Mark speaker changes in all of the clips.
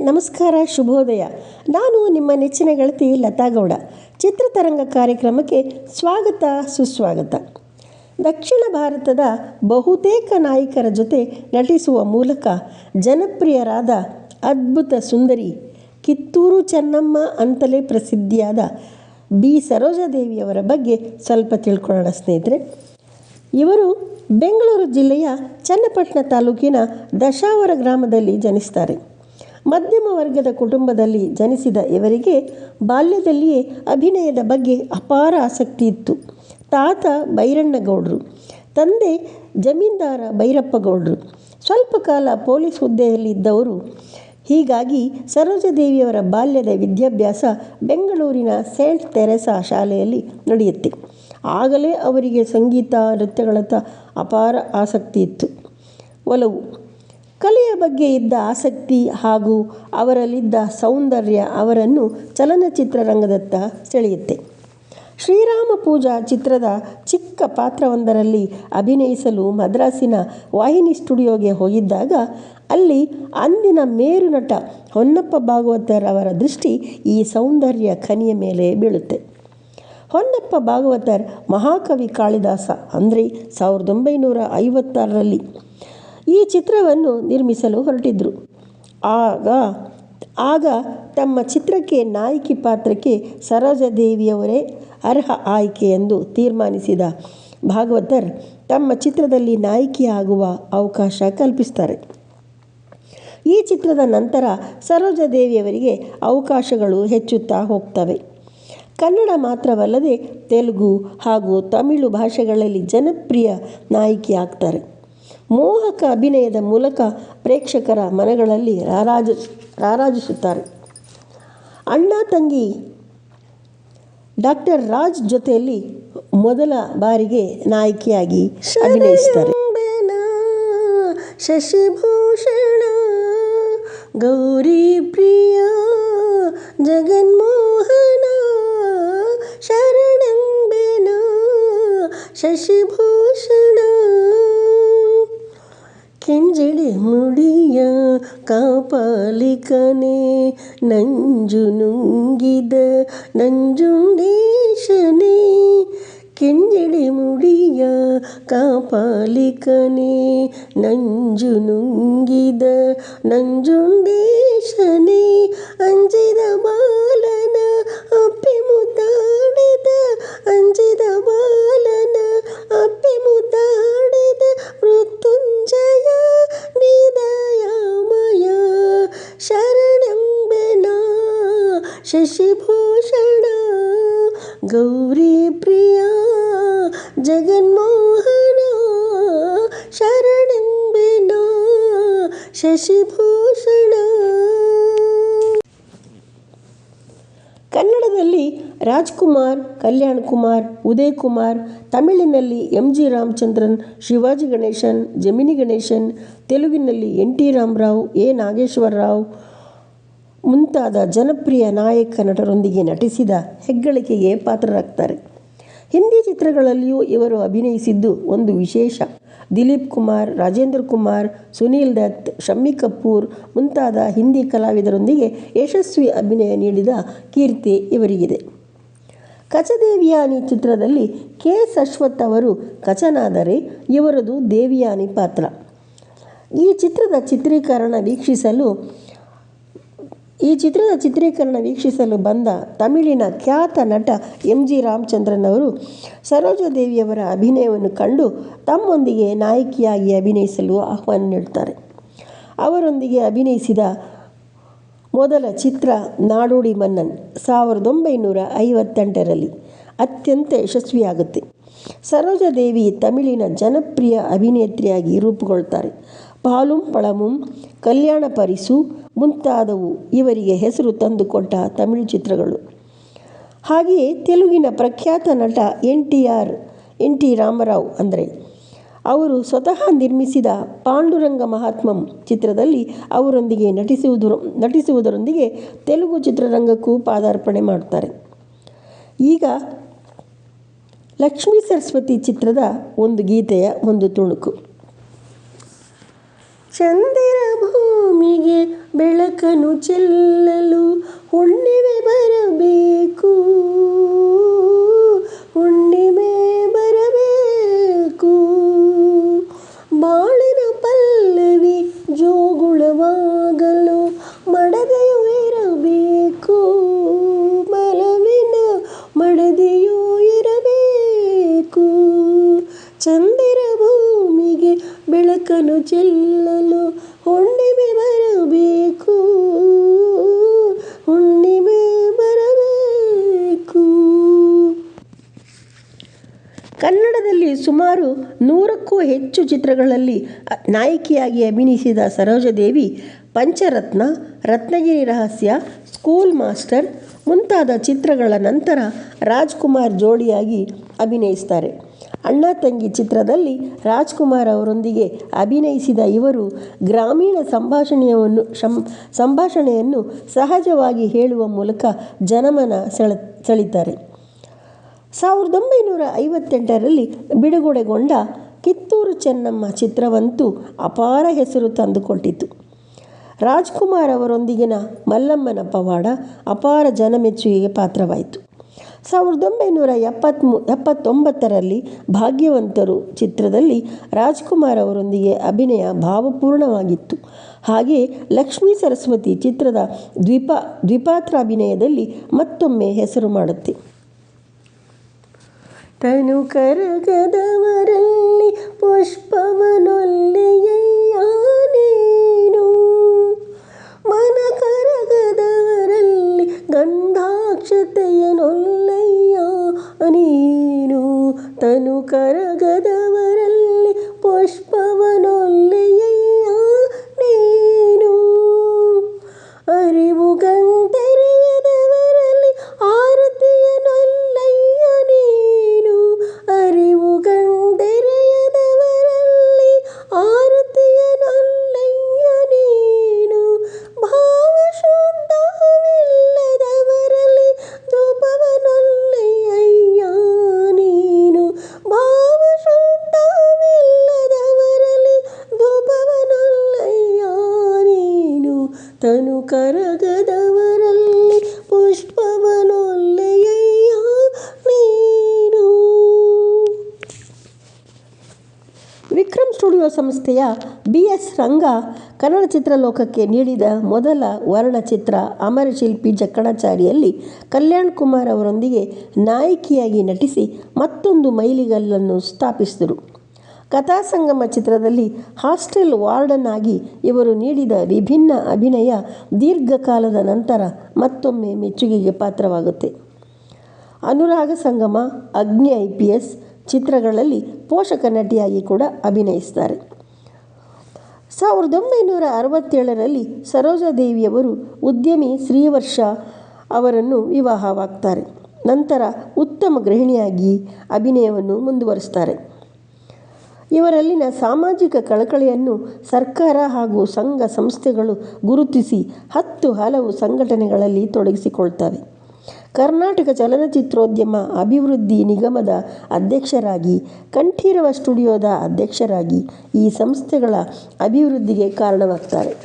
Speaker 1: ನಮಸ್ಕಾರ, ಶುಭೋದಯ. ನಾನು ನಿಮ್ಮ ನೆಚ್ಚಿನ ಗೆಳತಿ ಲತಾ ಗೌಡ. ಚಿತ್ರತರಂಗ ಕಾರ್ಯಕ್ರಮಕ್ಕೆ ಸ್ವಾಗತ, ಸುಸ್ವಾಗತ. ದಕ್ಷಿಣ ಭಾರತದ ಬಹುತೇಕ ನಾಯಕರ ಜೊತೆ ನಟಿಸುವ ಮೂಲಕ ಜನಪ್ರಿಯರಾದ ಅದ್ಭುತ ಸುಂದರಿ, ಕಿತ್ತೂರು ಚೆನ್ನಮ್ಮ ಅಂತಲೇ ಪ್ರಸಿದ್ಧಿಯಾದ ಬಿ. ಸರೋಜಾದೇವಿಯವರ ಬಗ್ಗೆ ಸ್ವಲ್ಪ ತಿಳ್ಕೊಳ್ಳೋಣ ಸ್ನೇಹಿತರೆ. ಇವರು ಬೆಂಗಳೂರು ಜಿಲ್ಲೆಯ ಚನ್ನಪಟ್ಟಣ ತಾಲೂಕಿನ ದಶಾವರ ಗ್ರಾಮದಲ್ಲಿ ಜನಿಸ್ತಾರೆ. ಮಧ್ಯಮ ವರ್ಗದ ಕುಟುಂಬದಲ್ಲಿ ಜನಿಸಿದ ಇವರಿಗೆ ಬಾಲ್ಯದಲ್ಲಿಯೇ ಅಭಿನಯದ ಬಗ್ಗೆ ಅಪಾರ ಆಸಕ್ತಿ ಇತ್ತು. ತಾತ ಬೈರಣ್ಣಗೌಡರು, ತಂದೆ ಜಮೀನ್ದಾರ ಭೈರಪ್ಪಗೌಡರು ಸ್ವಲ್ಪ ಕಾಲ ಪೊಲೀಸ್ ಹುದ್ದೆಯಲ್ಲಿ ಇದ್ದವರು ಹೀಗಾಗಿ ಸರೋಜದೇವಿಯವರ ಬಾಲ್ಯದ ವಿದ್ಯಾಭ್ಯಾಸ ಬೆಂಗಳೂರಿನ ಸೇಂಟ್ ತೆರೆಸಾ ಶಾಲೆಯಲ್ಲಿ ನಡೆಯುತ್ತೆ. ಆಗಲೇ ಅವರಿಗೆ ಸಂಗೀತ, ನೃತ್ಯಗಳತ್ತ ಅಪಾರ ಆಸಕ್ತಿ ಇತ್ತು. ಒಲವು. ಕಲೆಯ ಬಗ್ಗೆ ಇದ್ದ ಆಸಕ್ತಿ ಹಾಗೂ ಅವರಲ್ಲಿದ್ದ ಸೌಂದರ್ಯ ಅವರನ್ನು ಚಲನಚಿತ್ರರಂಗದತ್ತ ಸೆಳೆಯುತ್ತೆ. ಶ್ರೀರಾಮ ಪೂಜಾ ಚಿತ್ರದ ಚಿಕ್ಕ ಪಾತ್ರವೊಂದರಲ್ಲಿ ಅಭಿನಯಿಸಲು ಮದ್ರಾಸಿನ ವಾಹಿನಿ ಸ್ಟುಡಿಯೋಗೆ ಹೋಗಿದ್ದಾಗ ಅಲ್ಲಿ ಅಂದಿನ ಮೇರು ನಟ ಹೊನ್ನಪ್ಪ ಭಾಗವತರ್ ಅವರ ದೃಷ್ಟಿ ಈ ಸೌಂದರ್ಯ ಖನಿಯ ಮೇಲೆ ಬೀಳುತ್ತೆ. ಹೊನ್ನಪ್ಪ ಭಾಗವತರ್ ಮಹಾಕವಿ ಕಾಳಿದಾಸ ಅಂದರೆ ಸಾವಿರದ ಒಂಬೈನೂರ ಐವತ್ತಾರರಲ್ಲಿ ಈ ಚಿತ್ರವನ್ನು ನಿರ್ಮಿಸಲು ಹೊರಟಿದ್ರು. ಆಗ ಆಗ ತಮ್ಮ ಚಿತ್ರಕ್ಕೆ ನಾಯಕಿ ಪಾತ್ರಕ್ಕೆ ಸರೋಜಾದೇವಿಯವರೇ ಅರ್ಹ ಆಯ್ಕೆ ಎಂದು ತೀರ್ಮಾನಿಸಿದ ಭಾಗವತರ್ ತಮ್ಮ ಚಿತ್ರದಲ್ಲಿ ನಾಯಕಿಯಾಗುವ ಅವಕಾಶ ಕಲ್ಪಿಸ್ತಾರೆ. ಈ ಚಿತ್ರದ ನಂತರ ಸರೋಜಾದೇವಿಯವರಿಗೆ ಅವಕಾಶಗಳು ಹೆಚ್ಚುತ್ತಾ ಹೋಗ್ತವೆ. ಕನ್ನಡ ಮಾತ್ರವಲ್ಲದೆ ತೆಲುಗು ಹಾಗೂ ತಮಿಳು ಭಾಷೆಗಳಲ್ಲಿ ಜನಪ್ರಿಯ ನಾಯಕಿ ಆಗ್ತಾರೆ. ಮೋಹಕ ಅಭಿನಯದ ಮೂಲಕ ಪ್ರೇಕ್ಷಕರ ಮನಗಳಲ್ಲಿ ರಾರಾಜ, ರಾರಾಜಿಸುತ್ತಾರೆ. ಅಣ್ಣ ತಂಗಿ ಡಾಕ್ಟರ್ ರಾಜ್ ಜೊತೆಯಲ್ಲಿ ಮೊದಲ ಬಾರಿಗೆ ನಾಯಕಿಯಾಗಿ ಅಭಿನಯಿಸುತ್ತಾರೆ. ಶಶಿಭೂಷಣ, ಗೌರಿ ಪ್ರಿಯ, ಜಗನ್ಮೋಹನ, ಶರಣಂಬೆನ, ಶಶಿಭೂಷಣ ಕೆಂಜಳಿ ಮುಡಿಯ ಕಾಪಾಲಿಕನೆ ನಂಜು ನುಂಗಿದ ನಂಜುಂಡೇಶನೇ ಕೆಂಜಳಿ ಮುಡಿಯ ಕಾಪಾಲಿಕನೆ ನಂಜು ನುಂಗಿದ ನಂಜುಂಡೇಶನೇ ಅಂಜಿದ ಶಶಿಭೂಷಣ, ಗೌರಿ ಪ್ರಿಯ, ಜಗನ್ಮೋಹನ, ಶರಣಂಬೆನ, ಶಶಿಭೂಷಣ. ಕನ್ನಡದಲ್ಲಿ ರಾಜ್ಕುಮಾರ್ ಕಲ್ಯಾಣ್ ಕುಮಾರ್ ಉದಯ್ ಕುಮಾರ್ ತಮಿಳಿನಲ್ಲಿ ಎಂ ಜಿ ರಾಮಚಂದ್ರನ್, ಶಿವಾಜಿ ಗಣೇಶನ್, ಜಮಿನಿ ಗಣೇಶನ್, ತೆಲುಗಿನಲ್ಲಿ N T Rama Rao, A Nageswara Rao ಮುಂತಾದ ಜನಪ್ರಿಯ ನಾಯಕ ನಟರೊಂದಿಗೆ ನಟಿಸಿದ ಹೆಗ್ಗಳಿಕೆಗೆ ಪಾತ್ರರಾಗ್ತಾರೆ. ಹಿಂದಿ ಚಿತ್ರಗಳಲ್ಲಿಯೂ ಇವರು ಅಭಿನಯಿಸಿದ್ದು ಒಂದು ವಿಶೇಷ. ದಿಲೀಪ್ ಕುಮಾರ್, ರಾಜೇಂದ್ರ ಕುಮಾರ್, ಸುನೀಲ್ ದತ್, ಶಮ್ಮಿ ಕಪೂರ್ ಮುಂತಾದ ಹಿಂದಿ ಕಲಾವಿದರೊಂದಿಗೆ ಯಶಸ್ವಿ ಅಭಿನಯ ನೀಡಿದ ಕೀರ್ತಿ ಇವರಿಗಿದೆ. ಕಚದೇವಿಯಾನಿ ಚಿತ್ರದಲ್ಲಿ ಕೆ. ಎಸ್ ಅಶ್ವಥ್ ಅವರು ಕಚನಾದರೆ ಇವರದು ದೇವಿಯಾನಿ ಪಾತ್ರ. ಈ ಚಿತ್ರದ ಚಿತ್ರೀಕರಣ ವೀಕ್ಷಿಸಲು ಈ ಚಿತ್ರದ ಚಿತ್ರೀಕರಣ ವೀಕ್ಷಿಸಲು ಬಂದ ತಮಿಳಿನ ಖ್ಯಾತ ನಟ ಎಂ ಜಿ ರಾಮಚಂದ್ರನ್ ಅವರು ಸರೋಜಾದೇವಿಯವರ ಅಭಿನಯವನ್ನು ಕಂಡು ತಮ್ಮೊಂದಿಗೆ ನಾಯಕಿಯಾಗಿ ಅಭಿನಯಿಸಲು ಆಹ್ವಾನ ನೀಡುತ್ತಾರೆ ಅವರೊಂದಿಗೆ ಅಭಿನಯಿಸಿದ ಮೊದಲ ಚಿತ್ರ ನಾಡೋಡಿ ಮನ್ನನ್ ಸಾವಿರದ ಒಂಬೈನೂರ ಐವತ್ತೆಂಟರಲ್ಲಿ ಅತ್ಯಂತ ಯಶಸ್ವಿಯಾಗುತ್ತೆ. ಸರೋಜಾದೇವಿ ತಮಿಳಿನ ಜನಪ್ರಿಯ ಅಭಿನೇತ್ರಿಯಾಗಿ ರೂಪುಗೊಳ್ತಾರೆ. ಪಾಲುಂ ಪಳಮುಂ ಕಲ್ಯಾಣ ಪರಿಸು ಮುಂತಾದವು ಇವರಿಗೆ ಹೆಸರು ತಂದುಕೊಟ್ಟ ತಮಿಳು ಚಿತ್ರಗಳು. ಹಾಗೆಯೇ ತೆಲುಗಿನ ಪ್ರಖ್ಯಾತ ನಟ N T R, N T Rama Rao ಅಂದರೆ, ಅವರು ಸ್ವತಃ ನಿರ್ಮಿಸಿದ ಪಾಂಡುರಂಗ ಮಹಾತ್ಮಂ ಚಿತ್ರದಲ್ಲಿ ಅವರೊಂದಿಗೆ ನಟಿಸುವುದರ, ನಟಿಸುವುದರೊಂದಿಗೆ ತೆಲುಗು ಚಿತ್ರರಂಗಕ್ಕೂ ಪಾದಾರ್ಪಣೆ ಮಾಡ್ತಾರೆ. ಈಗ ಲಕ್ಷ್ಮೀ ಸರಸ್ವತಿ ಚಿತ್ರದ ಒಂದು ಗೀತೆಯ ಒಂದು ತುಣುಕು. ಚಂದಿರ ಭೂಮಿಗೆ ಬೆಳಕನ್ನು ಚೆಲ್ಲಲು ಹುಣ್ಣಿಮೆ ಬರಬೇಕು. ಹುಣ್ಣಿಮೆ ಬರಬೇಕು. ಬಾಳಿನ ಪಲ್ಲವಿ ಜೋಗುಳವಾಗಲು ಮಡದೆಯು ಇರಬೇಕು. ಮಲವಿನ ಮಡದೆಯೂ ಇರಬೇಕು. ಚಂದ ಬೆಳಕನ್ನು ಚೆಲ್ಲಲು ಹುಣ್ಣಿಮೆ ಬರಬೇಕು. ಹುಣ್ಣಿಮೆ ಬರಬೇಕು. ಕನ್ನಡದಲ್ಲಿ ಸುಮಾರು ನೂರಕ್ಕೂ ಹೆಚ್ಚು ಚಿತ್ರಗಳಲ್ಲಿ ನಾಯಕಿಯಾಗಿ ಅಭಿನಯಿಸಿದ ಸರೋಜದೇವಿ, ಪಂಚರತ್ನ, ರತ್ನಗಿರಿ ರಹಸ್ಯ, ಸ್ಕೂಲ್ ಮಾಸ್ಟರ್ ಮುಂತಾದ ಚಿತ್ರಗಳ ನಂತರ ರಾಜ್ಕುಮಾರ್ ಜೋಡಿಯಾಗಿ ಅಭಿನಯಿಸ್ತಾರೆ. ಅಣ್ಣ ತಂಗಿ ಚಿತ್ರದಲ್ಲಿ ರಾಜ್ಕುಮಾರ್ ಅವರೊಂದಿಗೆ ಅಭಿನಯಿಸಿದ ಇವರು ಗ್ರಾಮೀಣ ಸಂಭಾಷಣೆಯನ್ನು ಸಂಭಾಷಣೆಯನ್ನು ಸಹಜವಾಗಿ ಹೇಳುವ ಮೂಲಕ ಜನಮನ ಸೆಳ, ಸೆಳೀತಾರೆ. ಸಾವಿರದ ಒಂಬೈನೂರ ಐವತ್ತೆಂಟರಲ್ಲಿ ಬಿಡುಗಡೆಗೊಂಡ ಕಿತ್ತೂರು ಚೆನ್ನಮ್ಮ ಚಿತ್ರವಂತೂ ಅಪಾರ ಹೆಸರು ತಂದುಕೊಟ್ಟಿತು. ರಾಜ್ಕುಮಾರ್ ಅವರೊಂದಿಗಿನ ಮಲ್ಲಮ್ಮನ ಪವಾಡ ಅಪಾರ ಜನಮೆಚ್ಚುಗೆಗೆ ಪಾತ್ರವಾಯಿತು. ಸಾವಿರದ ಒಂಬೈನೂರ ಎಪ್ಪತ್ಮೂ, ಎಪ್ಪತ್ತೊಂಬತ್ತರಲ್ಲಿ ಭಾಗ್ಯವಂತರು ಚಿತ್ರದಲ್ಲಿ ರಾಜ್ಕುಮಾರ್ ಅವರೊಂದಿಗೆ ಅಭಿನಯ ಭಾವಪೂರ್ಣವಾಗಿತ್ತು. ಹಾಗೆಯೇ ಲಕ್ಷ್ಮೀ ಸರಸ್ವತಿ ಚಿತ್ರದ ದ್ವಿಪಾ, ದ್ವಿಪಾತ್ರ ಅಭಿನಯದಲ್ಲಿ ಮತ್ತೊಮ್ಮೆ ಹೆಸರು ಮಾಡುತ್ತೆ. ತನು ಕರಗದವರಲ್ಲಿ ಪುಷ್ಪವನೊಲ್ಲೆಯೇನು ಮನ ಕರಗದವರಲ್ಲಿ ಗಂಧಾಕ್ಷತೆಯನೊಲ್ಲೆಯ್ಯ ನೀನು ತನು ಕರಗದವರಲ್ಲಿ ಪುಷ್ಪವನೊಲ್ಲೆಯಯ್ಯ ಸಂಸ್ಥೆಯ ಬಿ ಎಸ್ ರಂಗ ಕನ್ನಡ ಚಿತ್ರಲೋಕಕ್ಕೆ ನೀಡಿದ ಮೊದಲ ವರ್ಣಚಿತ್ರ ಅಮರಶಿಲ್ಪಿ ಜಕ್ಕಣಾಚಾರಿಯಲ್ಲಿ ಕಲ್ಯಾಣ್ ಕುಮಾರ್ ಅವರೊಂದಿಗೆ ನಾಯಕಿಯಾಗಿ ನಟಿಸಿ ಮತ್ತೊಂದು ಮೈಲಿಗಲ್ಲನ್ನು ಸ್ಥಾಪಿಸಿದರು. ಕಥಾಸಂಗಮ ಚಿತ್ರದಲ್ಲಿ ಹಾಸ್ಟೆಲ್ ವಾರ್ಡನ್ ಆಗಿ ಇವರು ನೀಡಿದ ವಿಭಿನ್ನ ಅಭಿನಯ ದೀರ್ಘಕಾಲದ ನಂತರ ಮತ್ತೊಮ್ಮೆ ಮೆಚ್ಚುಗೆಗೆ ಪಾತ್ರವಾಗುತ್ತೆ. ಅನುರಾಗ ಸಂಗಮ, ಅಗ್ನಿ ಐ ಪಿ ಎಸ್ ಚಿತ್ರಗಳಲ್ಲಿ ಪೋಷಕ ನಟಿಯಾಗಿ ಕೂಡ ಅಭಿನಯಿಸ್ತಾರೆ. ಸಾವಿರದ ಒಂಬೈನೂರ ಅರವತ್ತೇಳರಲ್ಲಿ ಸರೋಜಾದೇವಿಯವರು ಉದ್ಯಮಿ ಶ್ರೀವರ್ಷ ಅವರನ್ನು ವಿವಾಹವಾಗ್ತಾರೆ. ನಂತರ ಉತ್ತಮ ಗೃಹಿಣಿಯಾಗಿ ಅಭಿನಯವನ್ನು ಮುಂದುವರಿಸ್ತಾರೆ ಇವರಲ್ಲಿನ ಸಾಮಾಜಿಕ ಕಳಕಳಿಯನ್ನು ಸರ್ಕಾರ ಹಾಗೂ ಸಂಘ ಸಂಸ್ಥೆಗಳು ಗುರುತಿಸಿ ಹತ್ತು ಹಲವು ಸಂಘಟನೆಗಳಲ್ಲಿ ತೊಡಗಿಸಿಕೊಳ್ತವೆ. ಕರ್ನಾಟಕ ಚಲನಚಿತ್ರೋದ್ಯಮ ಅಭಿವೃದ್ಧಿ ನಿಗಮದ ಅಧ್ಯಕ್ಷರಾಗಿ, ಕಂಠೀರವ ಸ್ಟುಡಿಯೋದ ಅಧ್ಯಕ್ಷರಾಗಿ ಈ ಸಂಸ್ಥೆಗಳ ಅಭಿವೃದ್ಧಿಗೆ ಕಾರಣವಾಗ್ತಾರೆ.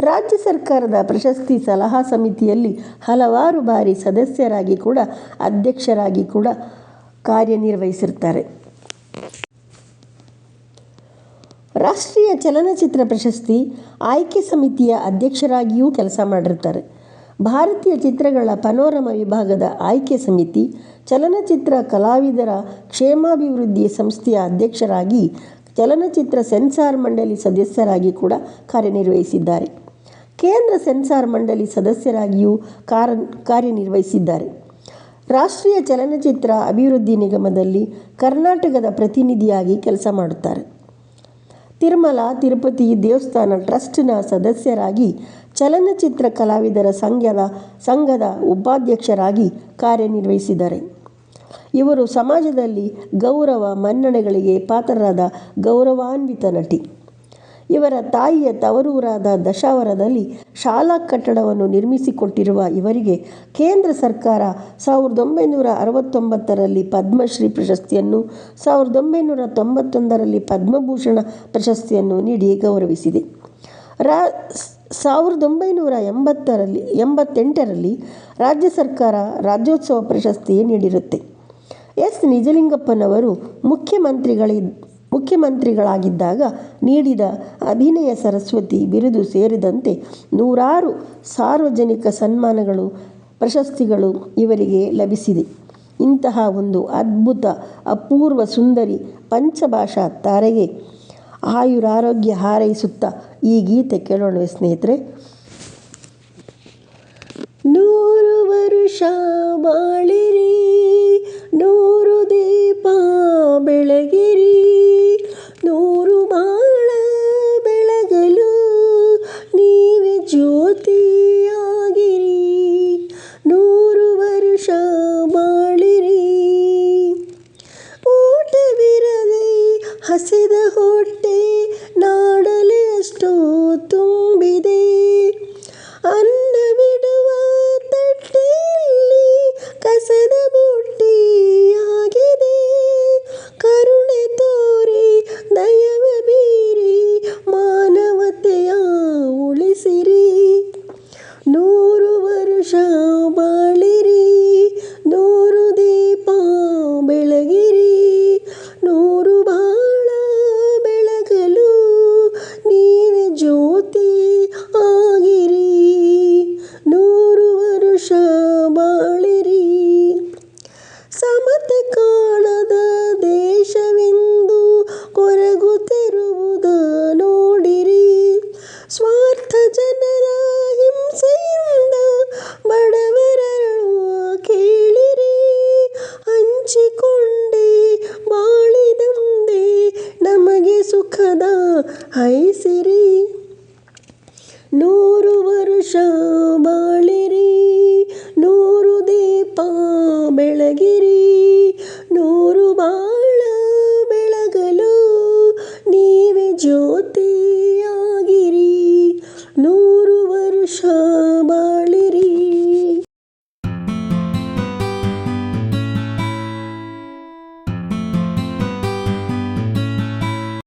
Speaker 1: ರಾಜ್ಯ ಸರ್ಕಾರದ ಪ್ರಶಸ್ತಿ ಸಲಹಾ ಸಮಿತಿಯಲ್ಲಿ ಹಲವಾರು ಬಾರಿ ಸದಸ್ಯರಾಗಿ ಕೂಡ, ಅಧ್ಯಕ್ಷರಾಗಿ ಕೂಡ ಕಾರ್ಯನಿರ್ವಹಿಸಿರ್ತಾರೆ. ರಾಷ್ಟ್ರೀಯ ಚಲನಚಿತ್ರ ಪ್ರಶಸ್ತಿ ಆಯ್ಕೆ ಸಮಿತಿಯ ಅಧ್ಯಕ್ಷರಾಗಿಯೂ ಕೆಲಸ ಮಾಡಿರ್ತಾರೆ. ಭಾರತೀಯ ಚಿತ್ರಗಳ ಪನೋರಮ ವಿಭಾಗದ ಆಯ್ಕೆ ಸಮಿತಿ ಚಲನಚಿತ್ರ ಕಲಾವಿದರ ಕ್ಷೇಮಾಭಿವೃದ್ಧಿ ಸಂಸ್ಥೆಯ ಅಧ್ಯಕ್ಷರಾಗಿ ಚಲನಚಿತ್ರ ಸೆನ್ಸಾರ್ ಮಂಡಳಿ ಸದಸ್ಯರಾಗಿ ಕೂಡ ಕಾರ್ಯನಿರ್ವಹಿಸಿದ್ದಾರೆ. ಕೇಂದ್ರ ಸೆನ್ಸಾರ್ ಮಂಡಳಿ ಸದಸ್ಯರಾಗಿಯೂ ಕಾರ, ಕಾರ್ಯನಿರ್ವಹಿಸಿದ್ದಾರೆ. ರಾಷ್ಟ್ರೀಯ ಚಲನಚಿತ್ರ ಅಭಿವೃದ್ಧಿ ನಿಗಮದಲ್ಲಿ ಕರ್ನಾಟಕದ ಪ್ರತಿನಿಧಿಯಾಗಿ ಕೆಲಸ ಮಾಡುತ್ತಾರೆ. ತಿರುಮಲ ತಿರುಪತಿ ದೇವಸ್ಥಾನ ಟ್ರಸ್ಟ್ನ ಸದಸ್ಯರಾಗಿ ಚಲನಚಿತ್ರ ಕಲಾವಿದರ ಸಂಘದ ಸಂಘದ ಉಪಾಧ್ಯಕ್ಷರಾಗಿ ಕಾರ್ಯನಿರ್ವಹಿಸಿದ್ದಾರೆ. ಇವರು ಸಮಾಜದಲ್ಲಿ ಗೌರವ ಮನ್ನಣೆಗಳಿಗೆ ಪಾತ್ರರಾದ ಗೌರವಾನ್ವಿತ ನಟಿ. ಇವರ ತಾಯಿಯ ತವರೂರಾದ ದಶಾವರದಲ್ಲಿ ಶಾಲಾ ಕಟ್ಟಡವನ್ನು ನಿರ್ಮಿಸಿಕೊಟ್ಟಿರುವ ಇವರಿಗೆ ಕೇಂದ್ರ ಸರ್ಕಾರ ಸಾವಿರದ ಒಂಬೈನೂರ ಅರವತ್ತೊಂಬತ್ತರಲ್ಲಿ ಪದ್ಮಶ್ರೀ ಪ್ರಶಸ್ತಿಯನ್ನು, ಸಾವಿರದ ಒಂಬೈನೂರ ತೊಂಬತ್ತೊಂದರಲ್ಲಿ ಪದ್ಮಭೂಷಣ ಪ್ರಶಸ್ತಿಯನ್ನು ನೀಡಿ ಗೌರವಿಸಿದೆ. ರಾ, ಸಾವಿರದ ಒಂಬೈನೂರ ಎಂಬತ್ತರಲ್ಲಿ, ಎಂಬತ್ತೆಂಟರಲ್ಲಿ ರಾಜ್ಯ ಸರ್ಕಾರ ರಾಜ್ಯೋತ್ಸವ ಪ್ರಶಸ್ತಿ ನೀಡಿರುತ್ತೆ. ಎಸ್. ನಿಜಲಿಂಗಪ್ಪನವರು ಮುಖ್ಯಮಂತ್ರಿಗಳಿ ಮುಖ್ಯಮಂತ್ರಿಗಳಾಗಿದ್ದಾಗ ನೀಡಿದ ಅಭಿನಯ ಸರಸ್ವತಿ ಬಿರುದು ಸೇರಿದಂತೆ ನೂರಾರು ಸಾರ್ವಜನಿಕ ಸನ್ಮಾನಗಳು, ಪ್ರಶಸ್ತಿಗಳು ಇವರಿಗೆ ಲಭಿಸಿದೆ. ಇಂತಹ ಒಂದು ಅದ್ಭುತ, ಅಪೂರ್ವ, ಸುಂದರಿ ಪಂಚಭಾಷಾ ತಾರೆಗೆ ಆಯುರಾರೋಗ್ಯ ಹಾರೈಸುತ್ತಾ ಈ ಗೀತೆ ಕೇಳೋಣ ಸ್ನೇಹಿತರೆ. ನೂರು ವರುಷ ಬಾಳಿರಿ, ನೂರು ದೀಪ ಬೆಳಗಿರಿ. ಬೆಳಗಿರಿ